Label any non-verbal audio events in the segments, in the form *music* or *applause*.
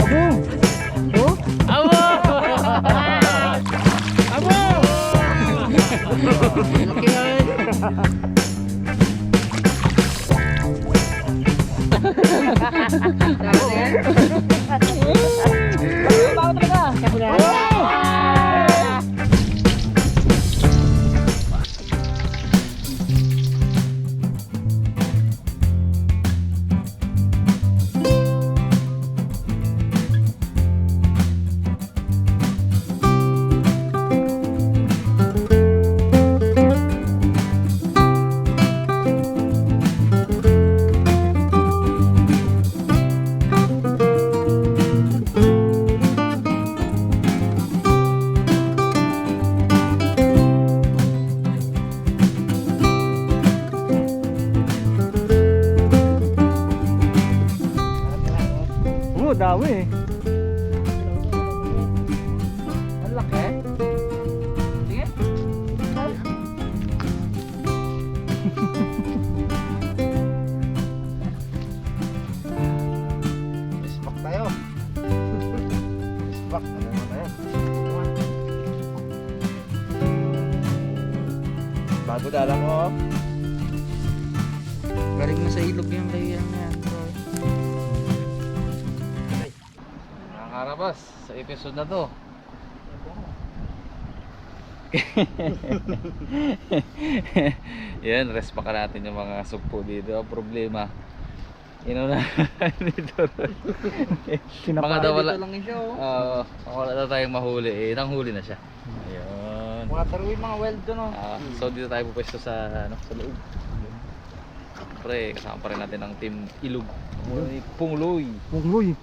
Abo! Abo! Oo, dami eh. Episode na to. *laughs* Yan, rest pa ka natin yung mga sugpo dito. Ang problema, inuna *laughs* dito. Mga daw wala. Lang siya oh. Uh, wala na tayong mahuli. Eh, nanghuli na siya. Ayun. Mga taruin mga weld doon oh. Ah, so dito tayo pupwesto sa ano, sa loob. Pre, kasama pa rin natin ang team Ilog. Pungloy. Pungloy.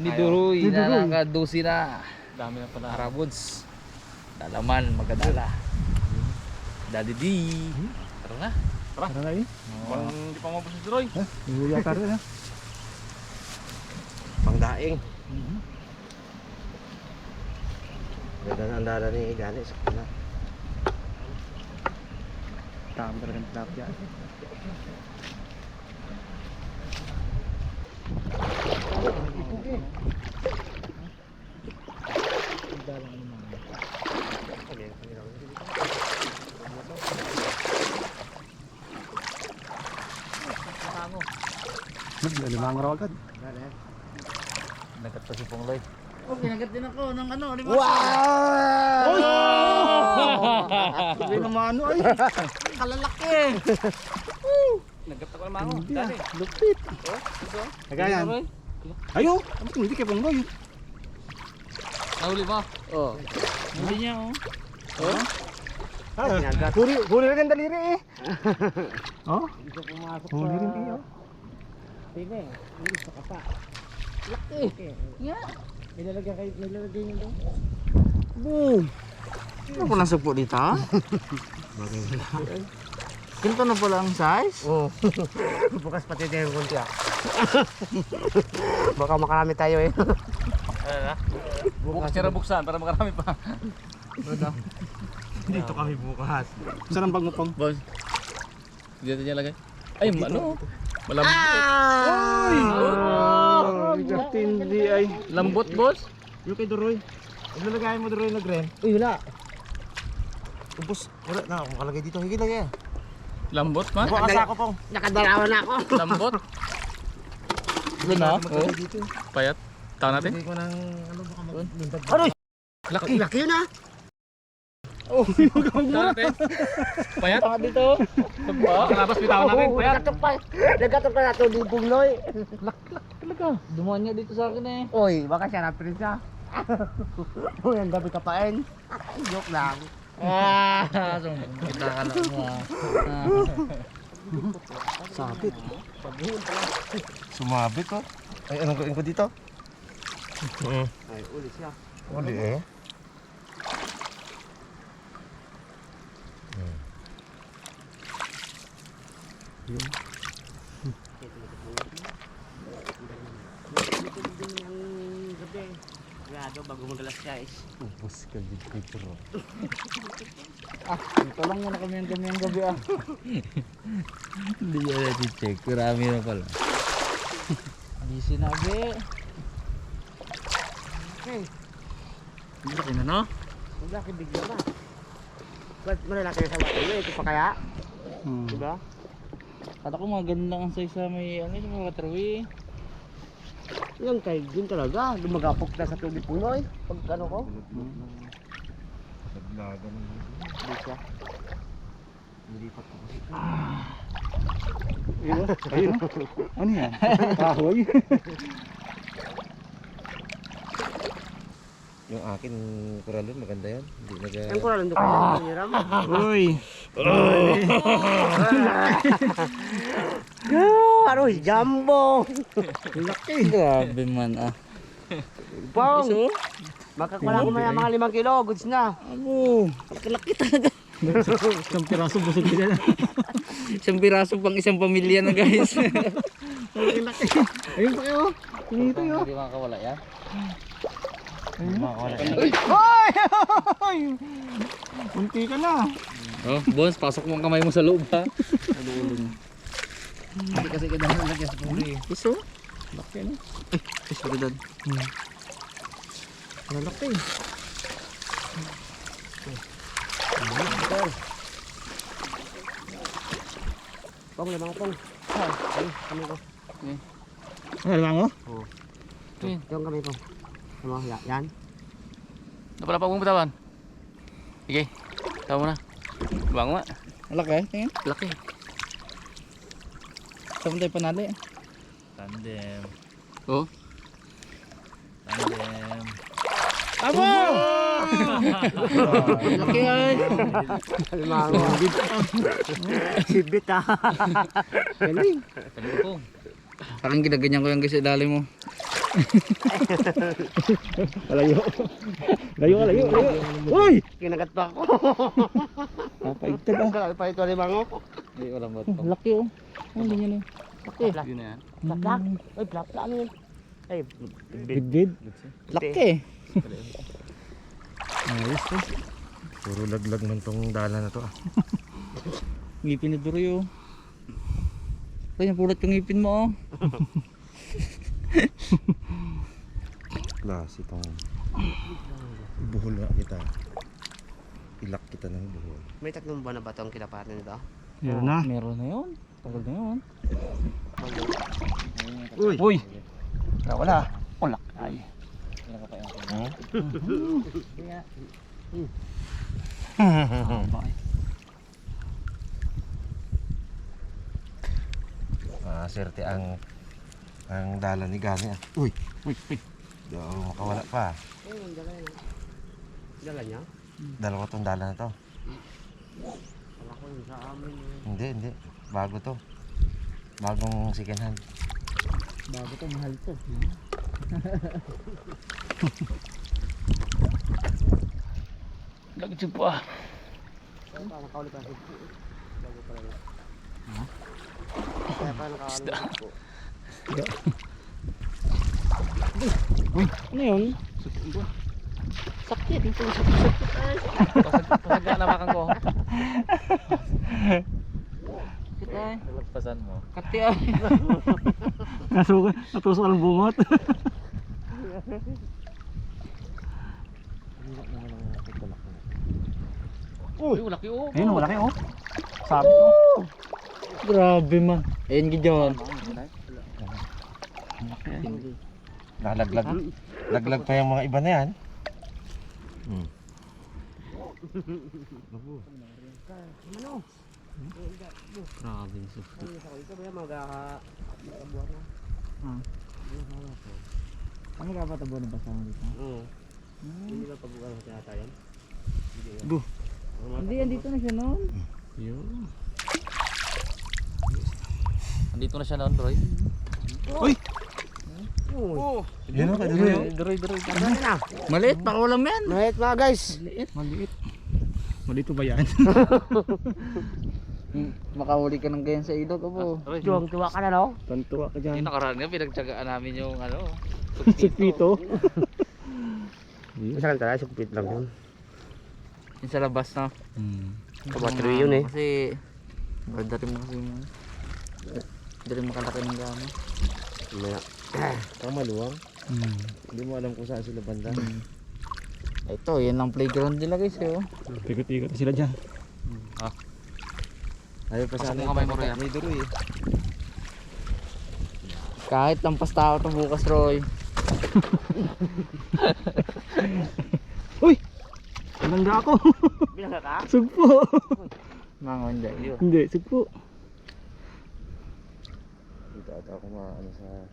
Ni Duroy Ni na nakadusi na. Dami na pala. Arabuds. Dalaman, magdadala. Daddy D. Tara na. Tara na eh. Parang hindi pa mabos si Duroy. Hindi yata rin ha. Pangdaing. Ganda na ang dala ni Gani sa kanya. Tama talaga ng tilapia. Naglalimang raw agad. Nagkat pa si Pungloy. Oh, kinagat din ako ng ano, lima. Wow! *laughs* Sabi naman ano ay. Kalalaki. *laughs* Nagkat ako ng mango. Hindi ah. Lupit. Kagayan. Ayo, ano hindi kay Pungloy. Nahuli ba? Oh. Hindi niya oh. Ah, huli, huli rin daliri eh. *laughs* Oh? Huli rin eh. oh. Yeah. Boom! Ano po nang sugpo dito? ha? *laughs* Ganito na pala ang size? Oo. *laughs* Bukas pati tayo yung kunti ah. *laughs* Baka makarami tayo eh. Ano na? Bukas niya buksan para makarami pa. Dito kami bukas. Saan ang bag mo pang? Boss. Dito niya lagay. Ay, ano? Malambot. Ay! Oh, hindi ay. Lambot, boss. Yung kay Duroy. Ilalagay mo Duroy na gren. Uy, wala. Ubus. Wala na. Kung kalagay dito. Higil lagay. Lambot man? Bukas ako pong. Nakadalawa na ako. Lambot. Doon na. Oh. Payat. Tawa natin. Hindi ko ng ano baka maglintad. Aroy! Laki. Laki yun ah. *laughs* Tawa natin. Payat. Tawa dito. Ba? *laughs* Kalabas bitawan natin. Payat. Nagatok pa nato di Pungloy. Talaga. Dumaan niya dito sa akin eh. Oy, baka siya napirin siya. *laughs* Uy, ang gabi kapain. Joke lang. Ah, so, kita ah. Ah. Sabit. Sumabit oh. Ay, anong gawin ko dito? Mm. Ay, uli siya. Uli eh. Sigurado bago magalas guys. Ubus ka din dito ro. ah, dito lang muna kami ang kami ang gabi ah. Hindi ko natin check. Marami na pala. Busy na abi. Okay. Ang laki na no? Ang laki bigla ba? Ba't malalaki na sa water eh? Ito pa kaya? Hmm. Diba? Kata ko mga ganda ang size sa may ano yung waterway. Yung kay yun talaga. Lumagapok na sa tubig puno eh. Pag ano ko. Naglagan. Hindi siya. Nilipat ko kasi. Ayun, ayun. Ano yan? Kahoy. Yung akin, koralon, maganda yan. Hindi naga... Ang kurang doon kaya. Hiram. Uy. *laughs* Ano? Jumbo. *laughs* Grabe man ah. Pong. Makakulang ko maya mga limang kilo. Goods na. Amo, laki talaga. *laughs* Isang piraso busog ka dyan. Isang piraso pang isang pamilya na guys. *laughs* Laki-laki. Ayun pa kayo. Dito yun. Hindi makakawala yan. Ay! Munti ka na. Oh, boss, pasok mo ang kamay mo sa loob ha. Hindi kasi ka dahil lagyan sa puli. Iso? Laki na. Ay, sorry dad. Malaki. Pong, limang pong. Ay, kami ko. Ano naman mo? Yung kami pong. Ano, ya- yan. Napala pa mong bitawan. Sige, tawa mo na. Bango nga. Malaki. Tingin. Laki. Saan tayo panali? Tandem. Oh. Tandem. Amo! *laughs* Laki ay. Sibit ah. Galing. Talipong. Parang ginaganyan ko yung sa ilalim mo. Layo. Layo ka, layo, layo. Uy! Kinagat pa ako. Napaigtad ah. Grabe pa ito Hindi, walang ba't Oh, laki oh. Ano ganyan eh. Laki. Yun na yan. Plak-plak. Ay, plak-plak ano yun? Ay, bit. Bidbid. Laki. *laughs* Ayos to. Puro laglag man tong dala na to ah. *laughs* Ngipin ni Duroy oh. Kaya pulot yung ngipin mo oh. *laughs* Klase itong... Buhol na kita. Ilak kita ng buhol. May tatlong buwan na ba itong kinapatan nito? Meron na. Meron na yun. Tagal na yun. Uy! Uy! Wala. Wala. Ay. *laughs* Ah, serte ang ang dala ni Gani ah. Uy, Uy, uy. do makawala pa. Ay, dala niya. Dala niya? Dalawa tong dala na to. Yung sa amin. eh. Hindi, hindi. Bago to. Bagong second hand. Bago to, mahal to. Lagi *laughs* pa. Kaya pa sa Bago pala *laughs* yun. Kaya pa nakahuli pa po. Ano yun? Sakit. Ito yung sakit. Ay. Pasag na makan ko. Sakit ay. Nagpasan mo. Kati ay. Nasuka, natusok ang bungot. Uy, laki oh. Ayun, kayo oh. Sabi ko. Grabe man. Ayun gidyon. Nalaglag. Laglag pa yung mga iba na yan. Hmm. Grabe. Ito ba yung mag- magkabuhat na? Ano ka pa tabo na basa mo dito? Oo. Hindi ba pagbukan sa tinatayan? Hindi, andito na siya noon. Yun. Andito na siya noon, Roy. Uy! Yun o, kaduloy. Duroy, duroy. Ano na? Maliit, baka walang yan. Mahit mga guys. Maliit. Malito ba yan? *laughs* Makahuli ka ng ganyan sa ilog, abo. Juwang tuwa ka na no? Tantuwa ka Hindi dyan. nakaraan nga, pinagtsagaan namin yung ano. *laughs* Sipito. Masakal talaga, sukpit lang yun. Yung sa labas na. Hmm. Kabattery yun eh. Kasi, ganda rin mo kasi yung Hindi rin makalaki ng gamo. Maya. Ang maluwang. Hmm. Hindi mo alam kung saan sila banda. Ito, yan ang playground nila guys eh. Oh. Pikot-ikot sila dyan. Ayaw pa mo kamay mo kaya. May duro eh. Kahit lampas tao to bukas Roy. *laughs* Uy! Nangga ako. Bilang ka? Sugpo. Mga hindi. Yun. Hindi, sugpo. Dito ata ako maano sa...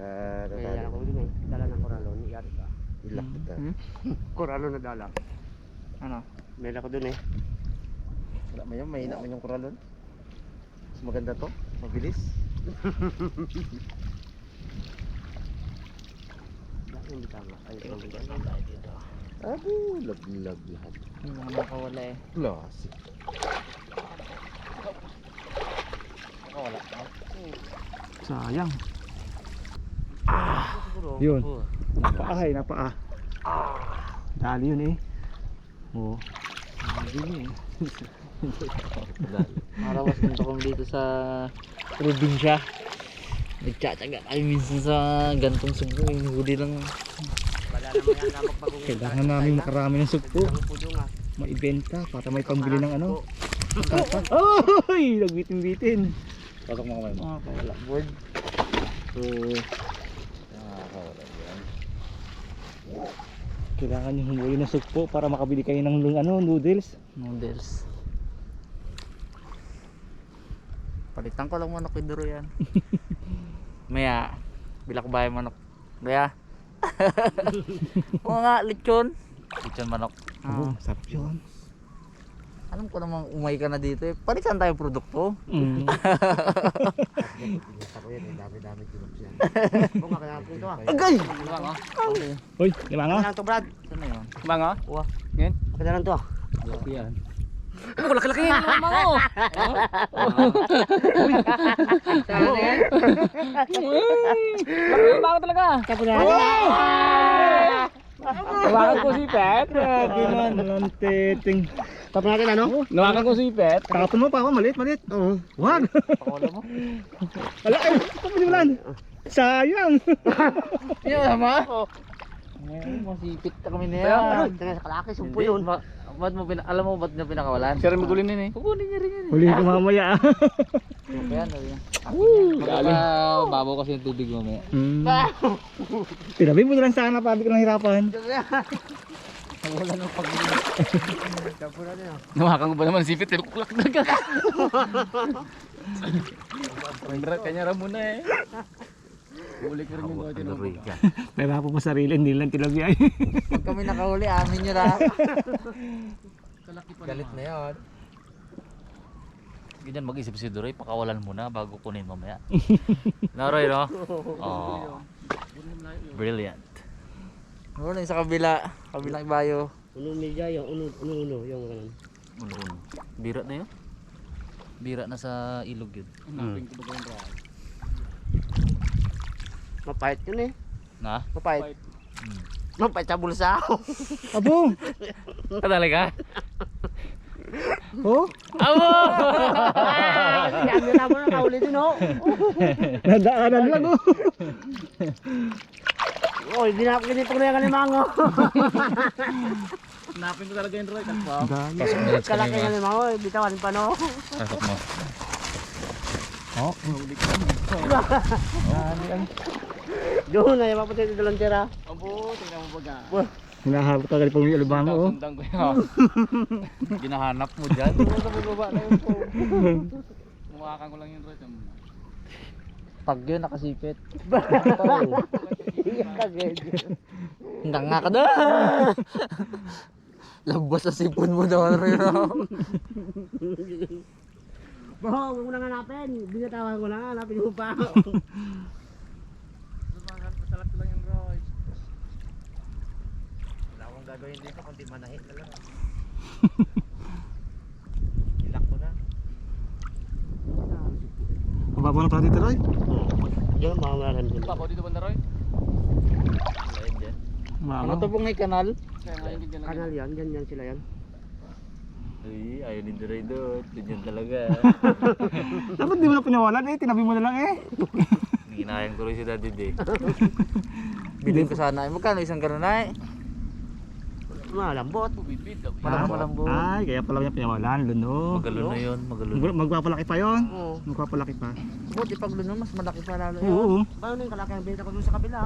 Sa... Kaya ako din eh. Dala ng koralo. Iyari ka. Ilak kita. Hmm? Koralo na dala. Ano? Meron ako dun eh. Wala mo yun, mahina mo yung koralon. Mas maganda to, mabilis. *laughs* Dahil hindi tama. Ayos lang din. Abo, laglag lahat. Yung mga nakawala eh. Classic. Sayang. Siguro. Yun. Napaa eh, napaa. Dali yun eh. Oo. Dali eh. Marawas punta kami dito sa probinsya. Nagtsatsaga kami minsan sa gantong subo. Yung huli lang. Kailangan namin makarami ng sugpo. Maibenta para may pambili ng ano. Oy! Nagbitin-bitin. Pasok mo kamay mo. Kawala board. So, Nakakawala yan. Kailangan yung humuli ng sugpo para makabili kayo ng ano, noodles. Noodles. Palitan ko lang manok iduro yan. *laughs* Maya, bilak ba yung manok? Kaya? Oo nga, lechon. Lechon manok. Oo, Ah, sarap yun. Alam ko namang umay ka na dito eh. Palitan tayo produkto. Mm. Yan eh. Dami-dami tulog yan. Oo nga kaya natin ito ah. Agay! Okay. Uy, lima nga. Kaya lang to Brad. Saan na yun? Mga? Okay na lang to ah. Yan. Oh, laki-laki yung mama ko! Laki yung talaga! Tapos na. Nawakan ko si Pet. Grabe man, lanteting. Tapos natin ano? Nawakan ko si Pet. Kakapon mo pa ako, maliit, maliit. Oo. Wag! Pakawala mo. Ala, ay, kapanimulan. Sayang. *laughs* Yan naman. Ngayon, masipit na kami na yan. Ano? Tingnan sa kalaki. Sumpo yun. Ba, ba't mo pina, alam mo ba't niya pinakawalan? Siya rin magulin yun eh. Kukunin niya rin yan eh. Huli ko mamaya. Ano yan, sabi niya. Galing. babaw kasi yung tubig mamaya. Hmm. *laughs* Tinabi mo na lang sana, pabi ko lang hirapan. Wala nang pag Tapos natin ah. Nawakan ko ba naman sipit? Eh, kuklak na ka. *laughs* Kanya muna eh. *laughs* Uli ko rin yung mga tinubo. Nahirapan *laughs* pa sarili, hindi lang tilagay. *laughs* Pag kami nakahuli, amin nyo lang. Galit na yan. Ganyan mag-isip si Duroy, pakawalan muna bago kunin mamaya. *laughs* Naroy, no? Oh. Brilliant. Ano yung sa kabila? Kabilang bayo. Uno media yung uno uno uno yung ganun. Uno-uno. Bira na yun. Bira na sa ilog yun. Mapait yun eh. Na? Mapait. Hmm. Mapait sa bulsa. *laughs* Abo! Ah, talaga? Oh, Amo! Yan na mo na kahuli din oh. *laughs* nadaanan lang oh. *laughs* Oh, hindi na ako ganito na yung kalimango. Napin ko talaga yung Roy. Kalaki ng kalimango. eh. Bitawan pa no. Pasok mo. Oh, Doon na yung mapatay dito lang tira. Abo, tingnan mo baga. hinahabot ka galing pang alibang oh. Sundan ko yun. Ginahanap mo dyan. Sa. Muwakan ko lang yung Roy. Pag yun, nakasipit. Kagad. Hanggang nga ka na. Labas sa sipon mo daw. Rino. Bro, huwag mo nang hanapin. Binatawan ko na. Hanapin mo pa. Salat ko lang yung Roy. Wala akong gagawin dito kundi manahin na lang. *laughs* Ilak ko na. Ang baba ng dito Roy. Diyan, mga malam dyan. Papaw dito banda Roy. Lain dyan. Ano to pong may kanal? Ganyan. Kanal yan. Yan yan sila yan. Uy, ayaw ni Duray doon. Ganyan talaga. *laughs* Dapat di mo na pinawalan eh, tinabi mo na lang eh. Ginayang ko rin si Daddy D. *laughs* Bilhin ko sana. Eh, magkano isang ganun na eh? Malambot. Parang malambot. Ay, kaya pala niya pinawalan. Luno. Magalo na yun, magalo na. Mag- Magpapalaki pa yon. Oo. Magpapalaki pa. Buti pag luno, mas malaki pa lalo yun. Oo. Paano yung kalaki ang benta ko dun sa kabila?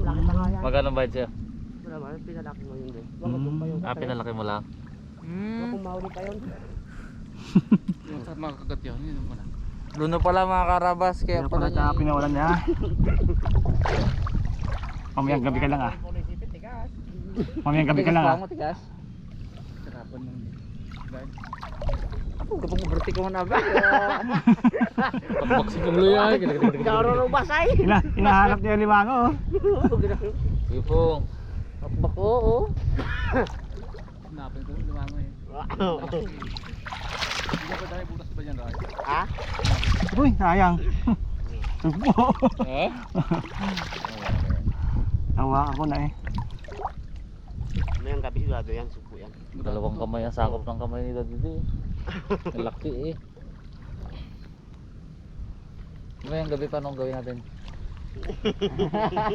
Laki na nga yan. Magkano ba siya? Wala man, pinalaki mo yun din. Baka Mm. pa yung Ah, pinalaki mo lang. Hmm. kung mahuli pa yun. Sa mga kagat yun, yun mo na. Luno pala mga karabas, kaya Kaya pala pala niya. niya pinawalan niya. *laughs* Mamayang gabi ka lang ah. Mamayang gabi ka lang ah. Matigas. Ako, kapag maberti ko man abi. Pakbak si Punglo yan. Garo ng basay. Ina, inahanap niya yung limango oh. *laughs* Pipong. Bakbak ko, oo. Hanapin ko yung lumango eh. Hindi ko dahil butas ba dyan, Ray? Ha? Uy, sayang. *laughs* Ha? Tawa ako na eh. Mayang gabi sigurado yan, supo yan. Dalawang kamay ang sakop ng kamay ni Daddy D. *laughs* Ang Laki eh. Ngayong gabi *laughs* paano ang gawin natin?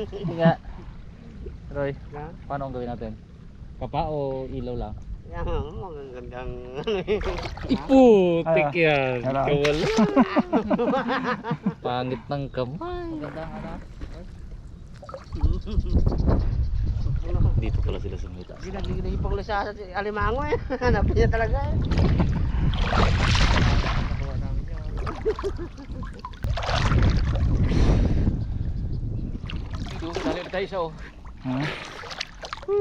Hindi nga. Roy, paano ang gawin natin? Kapa o ilaw lang? Yan, magandang... Iputik yan. Ano? Kawala. *laughs* Pangit ng kamay. Dito pala sila sumita. Ginagigipang lang siya sa alimango eh. *laughs* Hanapin niya talaga eh. Dito, dali na tayo siya oh. Ha?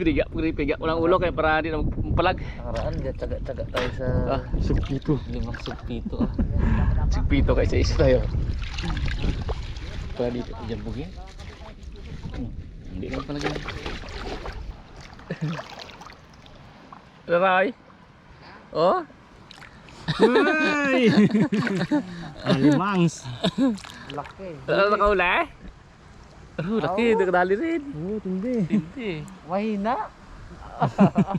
Piga, piga. Walang ulo kaya para hindi na magpalag. Nakaraan, tsaga-tsaga tayo sa... Ah, Sugpito. limang sugpito ah. Sugpito kayo sa isa tayo. Para dito dyan bugin. Hindi naman pala ganyan. Aray! Oh? Uy! Alimangs. *laughs* Laki. Ano nakaula? Oh, laki. Nakadali rin. Oo, tindi. Hindi. Mahina. *laughs*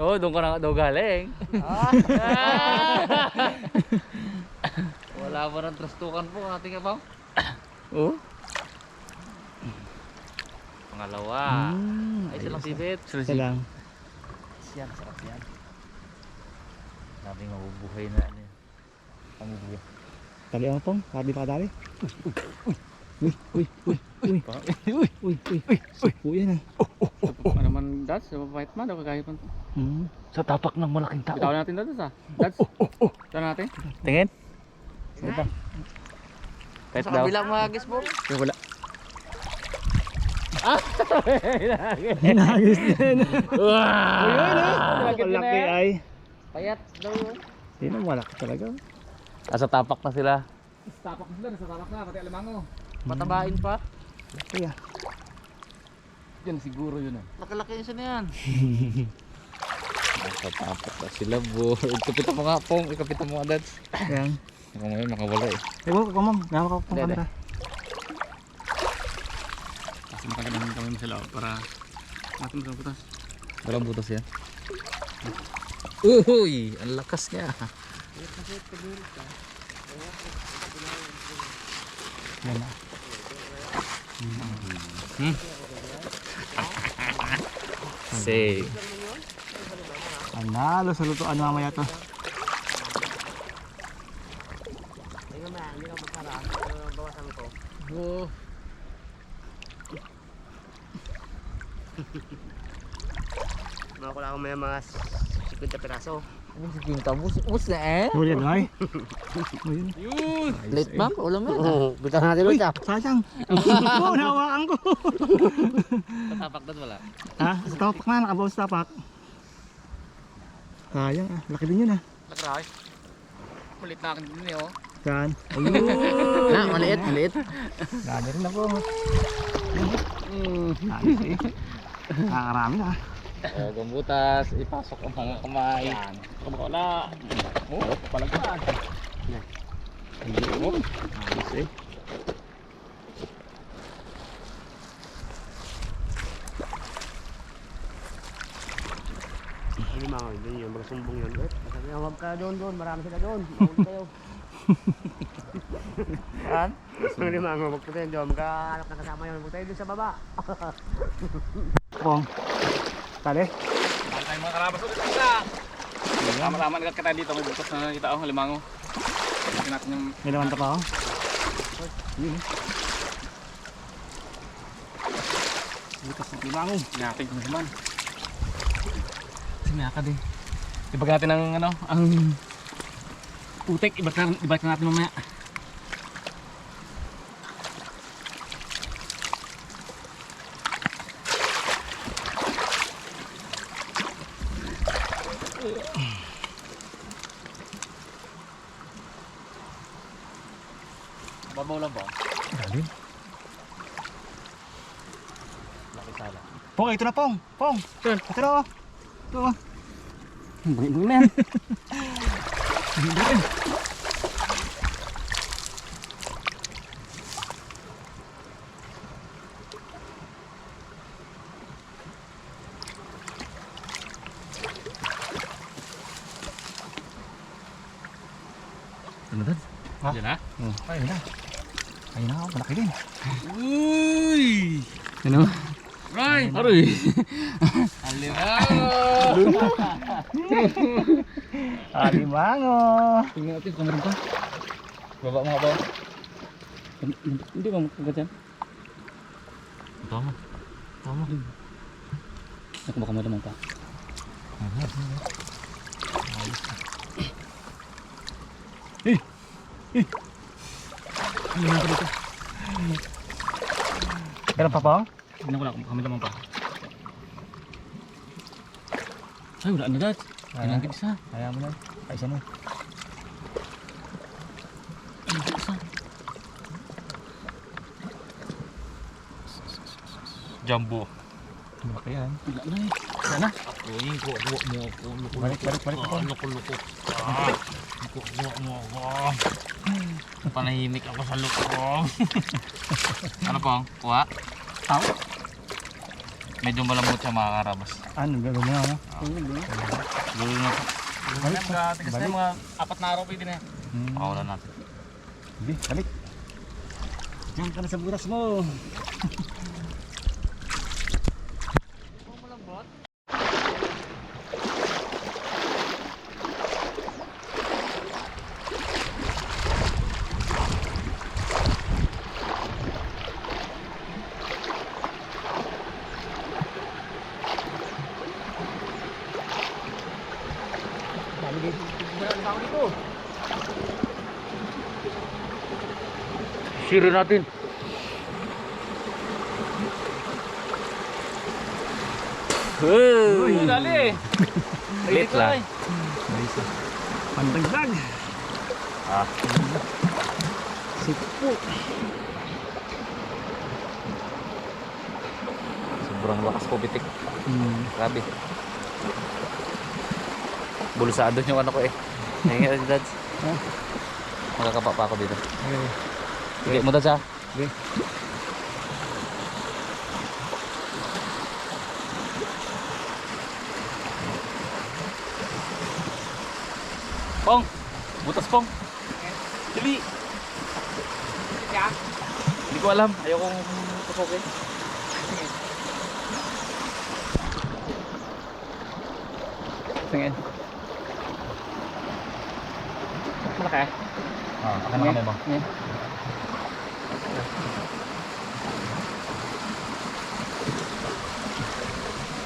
Oo, oh, doon ka na daw galing. *laughs* Wala pa ng trastukan po ating abang. Oh? Pangalawa. Mm, Ay, silang sipit. Isa lang. Yan, sarap yan. Sabi mabubuhay na ano yan. Pamilya. Tali ang pong. Sabi pa kadali. Uy, uy, uy, uy. Uy, uy, uy. Sugpo yan ah. Ano naman, Dats? Napapahit man, ako kahit man. Hmm. Sa tapak ng malaking tao. Bitawan natin Dats ah. Dats. Bitawan natin. Tingin. Sige pa. Kahit Sa daw. kabilang mga gisbo. Wala. *laughs* Hinagis din. Wow! Ang laki ay. Payat daw. Hindi na malaki talaga. Ah, sa tapak na sila. Tapak sila, nasa tapak na, pati alimango. Matabain pa. Laki ah. Yan siguro yun ah. Laki-laki yun siya na yan. *laughs* Sa tapak na sila bo. Ikapitan mo nga pong. Ikapitan mo nga Dats. Yan. Ako ngayon makawala eh. Eh, wag ka ma'am. Gawa ka Hindi, kamera. Kasi makaganahan kami sila para natin sa putas. Walang butas yan. Uy! Ang lakas niya. Yan ah. Say. Panalo sa lutuan mamaya to. Oh. Mga ko lang may mga 50 piraso. Si Pinta? Bus, bus na eh. Huli yan ay. Ayun. Late ma'am, ulam mo. Oo, bitawan natin ulit ah. sayang. *laughs* Oo, nahawakan ko. Tapak doon wala. ha? Sa tapak na, nakabaw sa tapak. Sayang ah. Laki din yun ah. Lakray. Malit na akin din eh oh. Saan? Na, maliit, maliit. Lagi rin ako. Ayos eh. Nakakarami na ah. O, gambutas. Ipasok ang mga kamay. Yan. Wala. Oh, palagpan. Hindi mo. Ayos eh. Yun yun, mga sumbong yun. Eh, sabi niya, huwag ka doon doon, marami sila doon. *laughs* Mahuli kayo. Saan? Hindi mga magputay doon. Magkahanap na kasama yun. Magputay doon sa baba. Pong. Tali. Mahal tayong mga karabas ulit isa. Tama-tama agad kita dito. May butas na nakita ako, limango. Tingnan natin yung May naman pa ako. butas ng limango. Natin na naman. Sinakad eh. Ibag natin ang ano, ang putik. Ibag, ibag natin mamaya. Pong, ito na Pong. Pong. Saan? Ito na. Ito oh. Bangin na yan. Ano dad? Ha? Diyan na? Ay, ayun na. Ayun na, malaki din. Uy! Ano? Right! Aroy! Alimango! Alimango. Tingnan natin kung meron pa. Baba mga ba? Hindi ba magkagat yan? Tama. Tama. Ako baka may lamang pa. Meron pa Pong? Tingnan ko lang kung may lamang pa. Ay, wala na dad. Tingnan kita isa. Kaya mo na. Ay, isa. Tingnan kita isa. Jumbo. Malaki yan. Wala na eh. Wala na. Kunin ko, buwa mo ako. Luko, Balik, balik, balik Pong. Luko, luko. Ah, buwa mo ako. Panahimik ako sa luko. *laughs* ano pong? Kuha? Tao? Medyo malambot siya mga karabas. Ano, gagawin mo na ano? Gulo na po. Balik pa. Tigas na mga apat na araw pwede na yan. Hmm. Pakawalan natin. Hindi, balik. Diyan ka na sa buras mo. Siri natin. Uy! Dali! Late *laughs* lang. Pandagdag. Ah. Sipo. Sobrang lakas po bitik. Hmm. Grabe. Bulusado yung ano ko eh. *laughs* Nangyay si Dads. Makakapa pa ako dito. Okay. Sige Dads ha. Okay. Pong! Butas pong! Dali! Hindi ko alam. Ayokong tutukin. Sige. Malaki. Ah, Akan na kami ba?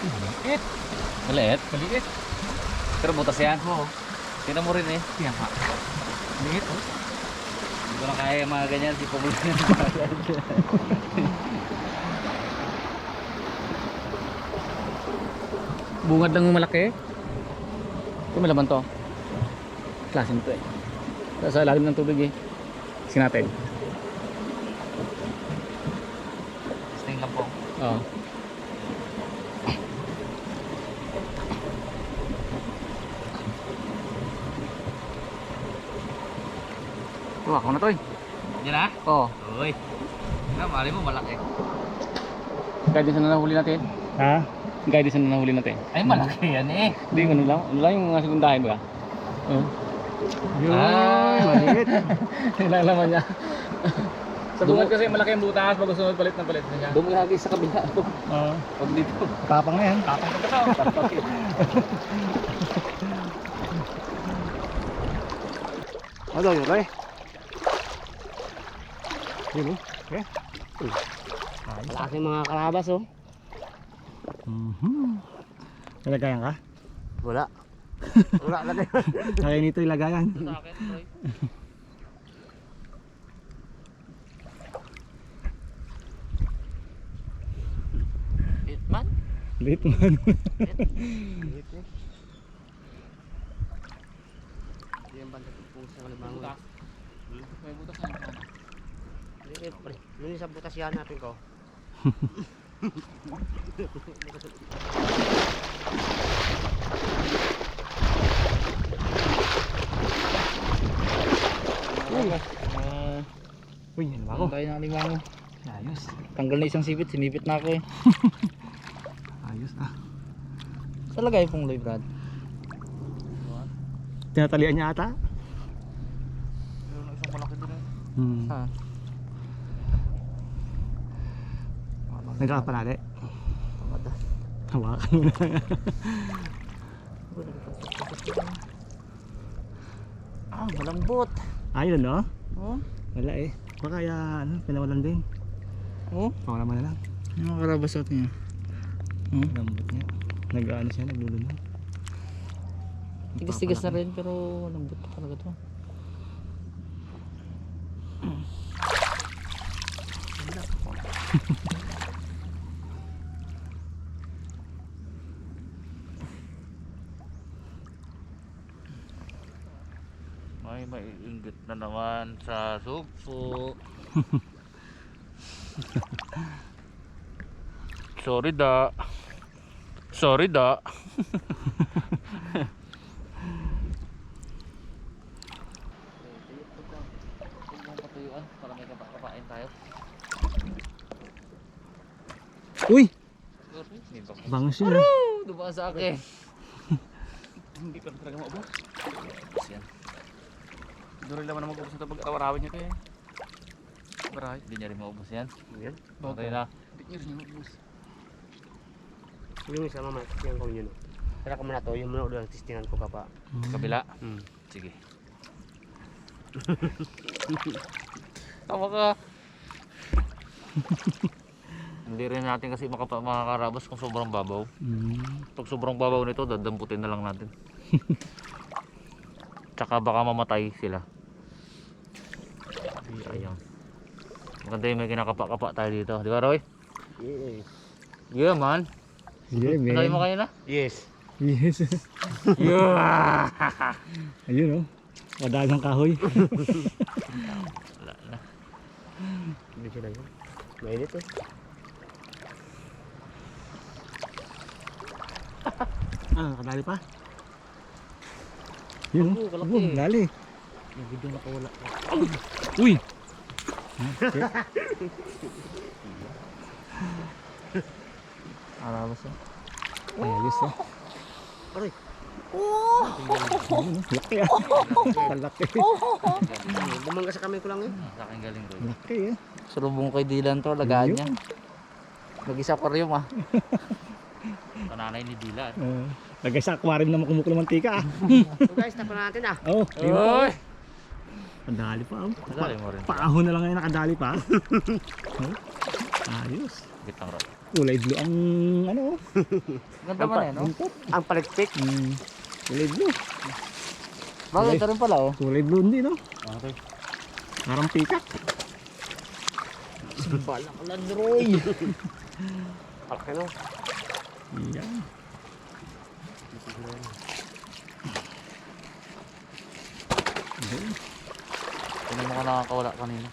Maliit. Maliit? Maliit. Pero butas yan? Oo. Tingnan mo rin eh. Tingnan ka. Maliit oh. Hindi ko na kaya yung mga ganyan. Si Pablo na Bungad lang yung malaki. Ito may laman to. Klase nito eh. Sa ilalim ng tubig eh. Kasi natin. Sting lang po. Oo. Tuwa ko na to eh. Yan na? Oo. Uy. Na, mali mo malaki. Guide din sa nahuli natin. Ha? Guide din sa nahuli natin. Ay malaki yan eh. Hindi, ano lang. Ano lang yung mga sekundahin ba? Oo. Yun, Ah. Maliit. *laughs* Nilalaman niya. Sa bungad kasi malaki ang butas, pag mo palit na palit na siya. Dumulagi sa kabila. *laughs* Oo. Pag dito. Tapang na yan. Tapang ka ka. Ano yun, Roy? Yun, oh. Okay. Malaking mga karabas oh. Mhm. Nalagayan ka? Wala. Wala na din. *laughs* Kaya nito ilagayan. Sa akin, Roy. Hitman? Late man. Yung banda po sa limango. May butas na naman. Hindi, pre. Yun sa butas yan natin ko. *laughs* *laughs* Ah, Uy, yan ako. ako. tayo ng limango. Ayos. Tanggal na isang sipit, sinipit na ako eh. *laughs* Ayos ah. Talaga yung pong loy, Brad. Tinatalian niya ata? Meron isang malaki doon eh. Hmm. Ah. Nagkakapanali. Tamad ah. Hawakan mo na. Ah, malambot. Ayun no? Oh, Wala eh. Baka kaya ano, pinawalan din. oh. Pawala mo na lang. Yung mga karabas natin niya. Hmm? Lambot niya. Nag-ano siya, naglulunod. Tigas-tigas na rin pero malambot pa talaga to. *laughs* May maiinggit na naman sa sugpo. *laughs* Sorry da. Sorry da. Uy! Bangus yun ah. Dumaan sa akin. *laughs* Hindi ka talaga maubos. Doon rin naman na mag-ubos na pag araw-arawin niya kaya. Baray. Hindi niya rin maubos yan. Yan. Okay na. Hindi niya rin maubos. Yung isa mamaya, testingan ko yun. oh. Kaya ka muna to, yung muna ulit testingan ko ka pa. Kabila. Hmm. Sige. *laughs* Tawa ka. *laughs* Hindi rin natin kasi makapa makakarabas kung sobrang babaw. Hmm. Pag sobrang babaw nito, dadamputin na lang natin. *laughs* Tsaka baka mamatay sila. Sayang. Maganda yung may kinakapa-kapa tayo dito. Di ba Roy? Yes. Yeah man. Sige, Ano mo man. kanina? Yes. Yes. *laughs* Yeah! Ayun *laughs* oh. Madagang kahoy. Wala na. Hindi sila yun. Mainit eh. ah, nakadali pa. Yun oh. kalaki. Oh, dali. Yung video nakawala. Uy! Arabas ah. Ayos ah. Aray. Ayun oh. Laki ah. Kalaki. Bumangga sa kamay ko lang eh. Sa akin galing Roy. Laki ah. Surubong kay Dylan to, lagaan niya. Nag-isa aquarium ah. Pananay ni Dylan. Uh, lagay sa aquarium na makumukulo mantika ah. So guys, tapan natin ah. Oh. Oy! Nakadali pa oh. Nadali mo rin. Paahon na lang ngayon nakadali pa. *laughs* oh. Ayos. Bitang Roy. Kulay blue ang ano oh. *laughs* Ganda man eh, no? Ang palikpik. Hmm. Kulay blue. Bagay ito rin pala oh. Kulay blue hindi no? Okay. Parang pikak. Balak lang Roy. *laughs* Alaki no. Yan. Kung mo ka nakakawala kanina.